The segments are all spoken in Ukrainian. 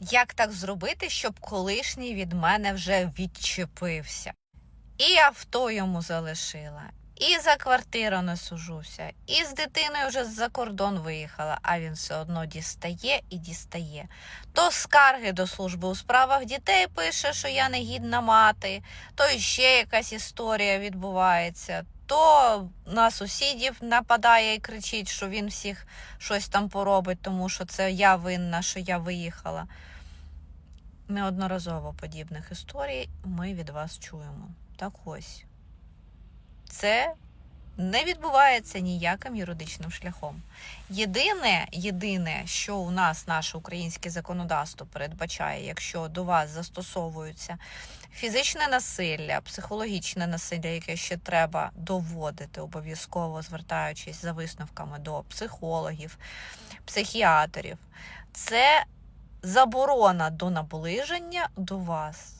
Як так зробити, щоб колишній від мене вже відчепився? І авто йому залишила, і за квартиру не сужуся, і з дитиною вже за кордон виїхала, а він все одно дістає і дістає. То скарги до служби у справах дітей пише, що я негідна мати, то ще якась історія відбувається. То на сусідів нападає і кричить, що він всіх щось там поробить, тому що це я винна, що я виїхала. Неодноразово подібних історій ми від вас чуємо. Так ось. Це не відбувається ніяким юридичним шляхом. Єдине, єдине, що у нас наше українське законодавство передбачає, якщо до вас застосовується фізичне насилля, психологічне насилля, яке ще треба доводити, обов'язково звертаючись за висновками до психологів, психіатрів, це заборона до наближення до вас.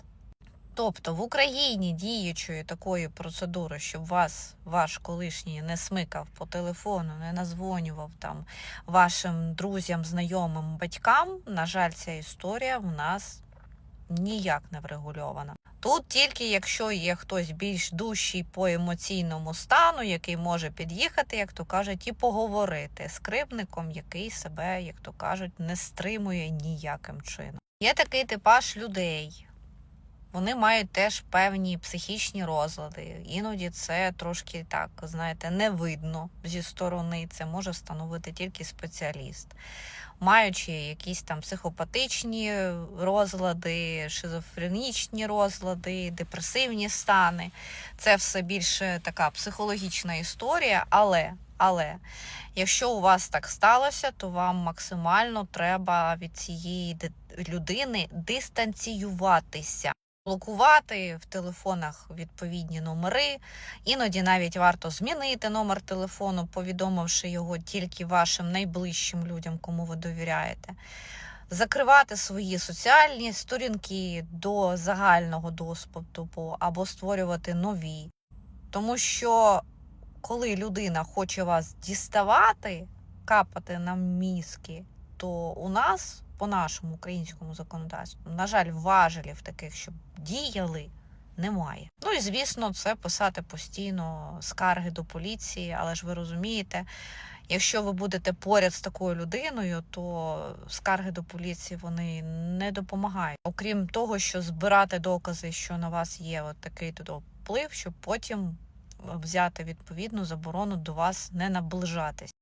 Тобто в Україні діючої такої процедури, щоб вас ваш колишній не смикав по телефону, не назвонював там вашим друзям, знайомим, батькам, на жаль, ця історія в нас ніяк не врегульована. Тут тільки якщо є хтось більш дужчий по емоційному стану, який може під'їхати, як то кажуть, і поговорити з кривдником, який себе, як то кажуть, не стримує ніяким чином. Є такий типаж людей. Вони мають теж певні психічні розлади. Іноді це трошки так, знаєте, не видно зі сторони. Це може встановити тільки спеціаліст. Маючи якісь там психопатичні розлади, шизофренічні розлади, депресивні стани, це все більше така психологічна історія, але. Але якщо у вас так сталося, то вам максимально треба від цієї людини дистанціюватися блокувати в телефонах відповідні номери. Іноді навіть варто змінити номер телефону, повідомивши його тільки вашим найближчим людям, кому ви довіряєте. Закривати свої соціальні сторінки до загального доступу або створювати нові. Тому що коли людина хоче вас діставати, капати на мізки, то у нас по нашому українському законодавству, на жаль, важелів таких, щоб діяли, немає. Ну і звісно, це писати постійно скарги до поліції, але ж ви розумієте. Якщо ви будете поряд з такою людиною, то скарги до поліції вони не допомагають. Окрім того, що збирати докази, що на вас є от такий тут вплив, щоб потім взяти відповідну заборону до вас не наближатись.